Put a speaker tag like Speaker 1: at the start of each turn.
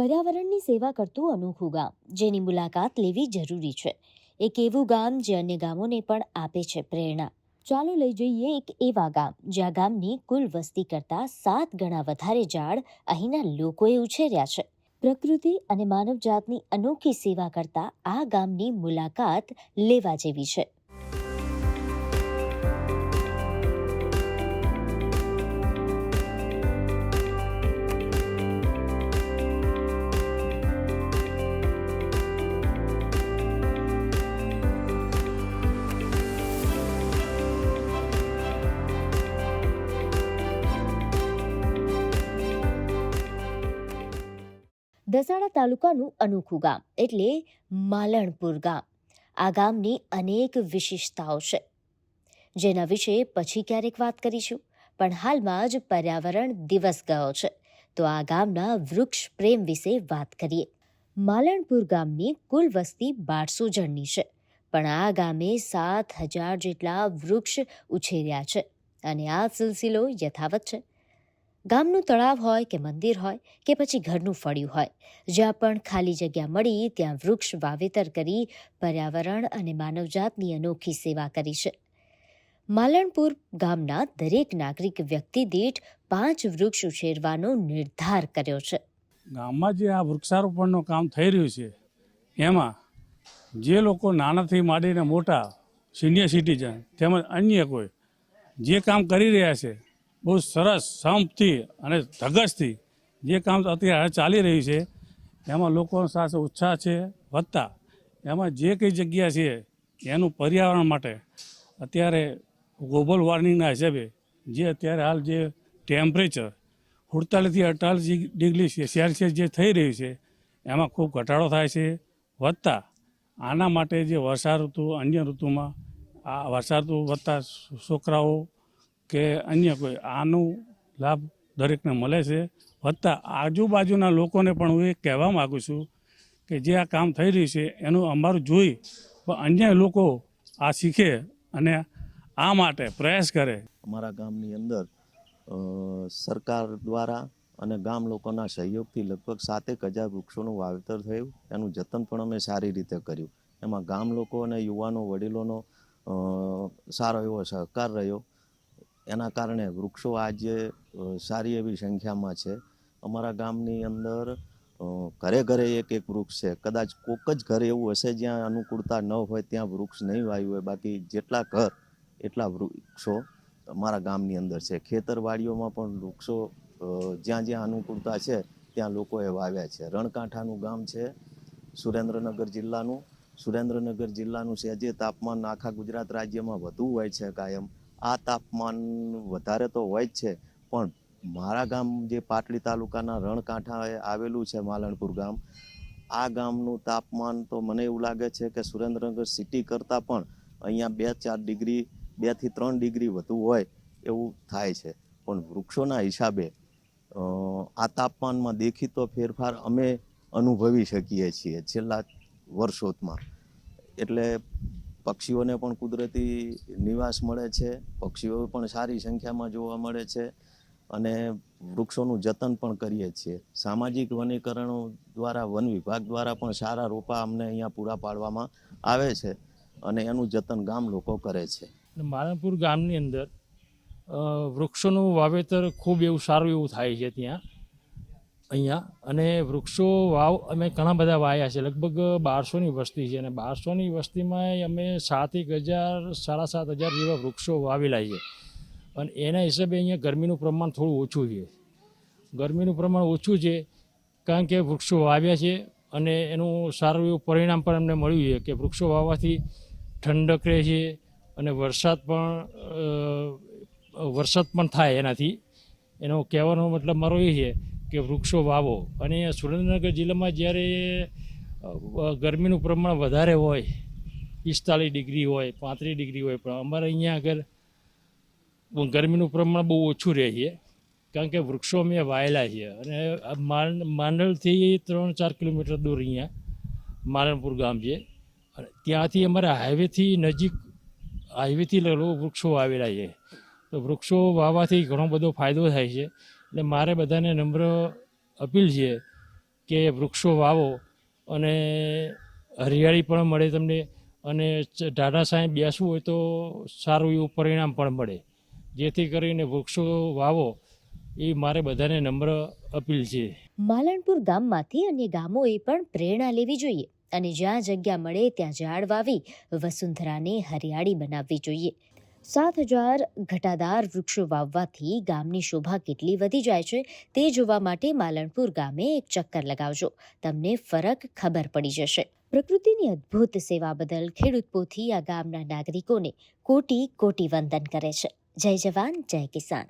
Speaker 1: પર્યાવરણની સેવા કરતું અનોખું ગામ, જેની મુલાકાત લેવી જરૂરી છે. એક એવું ગામ જે અન્ય ગામોને પણ આપે છે પ્રેરણા. ચાલો લઈ જઈએ એક એવા ગામ, જ્યાં ગામની કુલ વસ્તી કરતાં સાત ગણા વધારે ઝાડ અહીંના લોકોએ ઉછેર્યા છે. પ્રકૃતિ અને માનવજાતની અનોખી સેવા કરતા આ ગામની મુલાકાત લેવા જેવી છે. દસાડા તાલુકાનું અનોખું ગામ, એટલે માલણપુર ગામ. આ ગામની અનેક વિશેષતાઓ છે. જેના વિશે પછી ક્યારેક વાત કરીશું, પણ હાલમાં જ પર્યાવરણ દિવસ ગયો છે. તો આ ગામના વૃક્ષ પ્રેમ વિશે વાત કરીએ. માલણપુર ગામની કુલ વસ્તી બારસો જણની છે, પણ આ ગામે સાત હજાર જેટલા વૃક્ષ ઉછેર્યા છે, અને આ સિલસિલો યથાવત છે. ગામનું તળાવ હોય કે મંદિર હોય કે પછી ઘરનું ફળિયું હોય. જ્યાં પણ ખાલી જગ્યા મળી, ત્યાં વૃક્ષ વાવેતર કરી, પર્યાવરણ અને માનવજાતની અનોખી સેવા કરી છે. માલણપુર ગામના દરેક નાગરિક વ્યક્તિ દીઠ પાંચ વૃક્ષ ઉછેરવાનો નિર્ધાર કર્યો છે.
Speaker 2: ગામમાં જે આ વૃક્ષારોપણનું કામ થઈ રહ્યું છે, એમાં જે લોકો નાનાથી માંડીને મોટા, સિનિયર સિટીઝન તેમજ અન્ય કોઈ જે કામ કરી રહ્યા છે બહુ સરસ સંપથી અને ધગસથી જે કામ અત્યારે ચાલી રહ્યું છે, એમાં લોકોનો સાથે ઉત્સાહ છે વધતા. એમાં જે કંઈ જગ્યા છે, એનું પર્યાવરણ માટે અત્યારે ગ્લોબલ વોર્મિંગના હિસાબે જે અત્યારે હાલ જે ટેમ્પરેચર સુડતાલીસથી અડતાલીસ ડિગ્રી સેલ્સિયસ જે થઈ રહ્યું છે, એમાં ખૂબ ઘટાડો થાય છે, વધતા. આના માટે જે વર્ષા ઋતુ અન્ય ઋતુમાં આ વર્ષા ઋતુ વધતા, છોકરાઓ કે અન્ય કોઈ, આનું લાભ દરેકને મળે છે. વત્તા આજુબાજુના લોકોને પણ હું એ કહેવા માગું છું કે જે આ કામ થઈ રહ્યું છે, એનું અમારું જોઈ અન્ય લોકો આ શીખે અને આ માટે પ્રયાસ કરે.
Speaker 3: અમારા ગામની અંદર સરકાર દ્વારા અને ગામ લોકોના સહયોગથી લગભગ સાતેક હજાર વૃક્ષોનું વાવેતર થયું. એનું જતન પણ અમે સારી રીતે કર્યું. એમાં ગામ લોકો અને યુવાનો વડીલોનો સારો એવો સહકાર રહ્યો. એના કારણે વૃક્ષો આજે સારી એવી સંખ્યામાં છે. અમારા ગામની અંદર ઘરે ઘરે એક એક વૃક્ષ છે. કદાચ કોક જ ઘર એવું હશે જ્યાં અનુકૂળતા ન હોય ત્યાં વૃક્ષ નહીં વાવ્યું હોય. બાકી જેટલા ઘર, એટલા વૃક્ષો અમારા ગામની અંદર છે. ખેતરવાડીઓમાં પણ વૃક્ષો જ્યાં જ્યાં અનુકૂળતા છે, ત્યાં લોકોએ વાવ્યા છે. રણકાંઠાનું ગામ છે, સુરેન્દ્રનગર જિલ્લાનું. સુરેન્દ્રનગર જિલ્લાનું છે. જે તાપમાન આખા ગુજરાત રાજ્યમાં વધુ હોય છે કાયમ. આ તાપમાન વધારે તો હોય જ છે, પણ મારા ગામ જે પાટડી તાલુકાના રણકાંઠાએ આવેલું છે માલણપુર ગામ, આ ગામનું તાપમાન તો મને એવું લાગે છે કે સુરેન્દ્રનગર સિટી કરતાં પણ અહીંયા બે ચાર ડિગ્રી બેથી ત્રણ ડિગ્રી વધુ હોય એવું થાય છે. પણ વૃક્ષોના હિસાબે આ તાપમાનમાં દેખીતો ફેરફાર અમે અનુભવી શકીએ છીએ છેલ્લા વર્ષોમાં. એટલે પક્ષીઓને પણ કુદરતી નિવાસ મળે છે. પક્ષીઓ પણ સારી સંખ્યામાં જોવા મળે છે અને વૃક્ષોનું જતન પણ કરીએ છીએ. સામાજિક વનીકરણો દ્વારા, વન વિભાગ દ્વારા પણ સારા રોપા અમને અહીંયા પૂરા પાડવામાં આવે છે અને એનું જતન ગામ લોકો કરે છે.
Speaker 4: અને માલણપુર ગામની અંદર વૃક્ષોનું વાવેતર ખૂબ એવું સારું એવું થાય છે ત્યાં. અહીંયા. અને વૃક્ષો, વાવ, અમે ઘણા બધા વાવ્યા છે. લગભગ બારસોની વસ્તી છે અને બારસોની વસ્તીમાં અમે સાત એક હજાર, સાડા સાત હજાર જેવા વૃક્ષો વાવેલા છે. અને એના હિસાબે અહીંયા ગરમીનું પ્રમાણ થોડું ઓછું છે. ગરમીનું પ્રમાણ ઓછું છે કારણ કે વૃક્ષો વાવ્યા છે અને એનું સારું એવું પરિણામ પણ અમને મળ્યું છે કે વૃક્ષો વાવવાથી ઠંડક રહે છે અને વરસાદ પણ વરસાદ પણ થાય એનાથી. એનો કહેવાનો મતલબ મારો એ છે કે વૃક્ષો વાવો. અને સુરેન્દ્રનગર જિલ્લામાં જ્યારે ગરમીનું પ્રમાણ વધારે હોય, પિસ્તાલીસ ડિગ્રી હોય, પાંત્રીસ ડિગ્રી હોય, પણ અમારે અહીંયા આગળ ગરમીનું પ્રમાણ બહુ ઓછું રહે છે. કારણ કે વૃક્ષો અમે વાયેલા છે અને માંડલથી ત્રણ ચાર કિલોમીટર દૂર અહીંયા માલણપુર ગામ છે. અને ત્યાંથી અમારે હાઈવેથી નજીક, હાઈવેથી વૃક્ષો વાવેલા છે. તો વૃક્ષો વાવવાથી ઘણો બધો ફાયદો થાય છે. એટલે મારે બધાને નમ્ર અપીલ છે કે વૃક્ષો વાવો અને હરિયાળી પણ મળે તમને અને ઢાઢા સાહેબ બેસવું હોય તો સારું એવું પરિણામ પણ મળે. જેથી કરીને વૃક્ષો વાવો એ મારે બધાને નમ્ર અપીલ છે.
Speaker 1: માલણપુર ગામમાંથી અન્ય ગામોએ પણ પ્રેરણા લેવી જોઈએ અને જ્યાં જગ્યા મળે ત્યાં ઝાડ વાવી, વસુંધરાને હરિયાળી બનાવવી જોઈએ. સાત હજાર ઘટાદાર વૃક્ષો વાવવાથી ગામની શોભા કેટલી વધી જાય છે તે જોવા માટે માલણપુર ગામે એક ચક્કર લગાવજો. તમને ફરક ખબર પડી જશે. પ્રકૃતિની અદ્ભુત સેવા બદલ ખેડૂત પોથી આ ગામના નાગરિકોને કોટી કોટી વંદન કરે છે. જય જવાન, જય કિસાન.